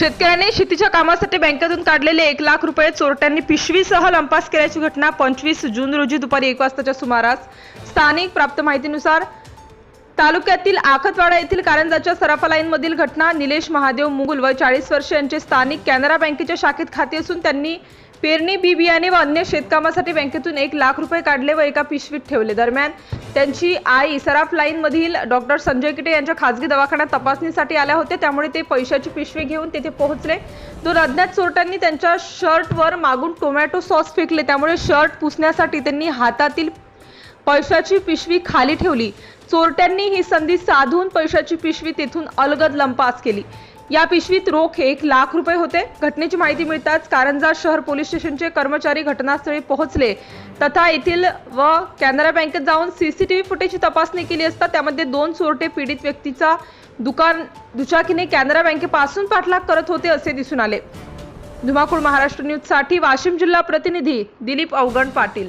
शेतकऱ्याने शेतीच्या कामासाठी बँकेतून काढलेले एक लाख रुपये चोरट्यांनी पिशवीसह लंपास केल्याची घटना पंचवीस जून रोजी दुपारी एक वाजताच्या सुमारास. स्थानिक प्राप्त माहितीनुसार तालुक्यातील आखतवाडा येथील कारंजाच्या सराफा लाईनमधील घटना निलेश महादेव मुगुल व चाळीस वर्ष यांचे स्थानिक कॅनरा बँकेच्या शाखेत खाते असून त्यांनी पेरणी बी बियाणे व अन्य शेतकामासाठी बँकेतून एक लाख रुपये काढले व एका पिशवीत ठेवले. दरम्यान त्यांची आई सराफ लाईन मधील डॉक्टर संजय किटे यांच्या खासगी दवाखान्यात तपासणीसाठी आल्या होत्या. त्यामुळे ते पैशाची पिशवी घेऊन तेथे पोहोचले. दोन अज्ञात चोरट्यांनी त्यांच्या शर्टवर मागून टोमॅटो सॉस फेकले. त्यामुळे शर्ट पुसण्यासाठी त्यांनी हातातील पैशाची पिशवी खाली ठेवली. चोरट्यांनी ही संधी साधून पैशाची पिशवी तेथून अलगद लंपास केली. या पिशवीत रोख एक लाख रुपये होते. घटनेची माहिती मिळताच कारंजा शहर पोलीस स्टेशनचे कर्मचारी घटनास्थळी पोहोचले. तथा येथील व कॅनरा बँकेत जाऊन सीसीटीव्ही फुटेजची तपासणी केली असता त्यामध्ये दोन चोरटे पीडित व्यक्तीचा दुकान दुचाकीने कॅनरा बँकेपासून पाठलाग करत होते असे दिसून आले. धुमाकूळ महाराष्ट्र न्यूजसाठी वाशिम जिल्हा प्रतिनिधी दिलीप अवगण पाटील.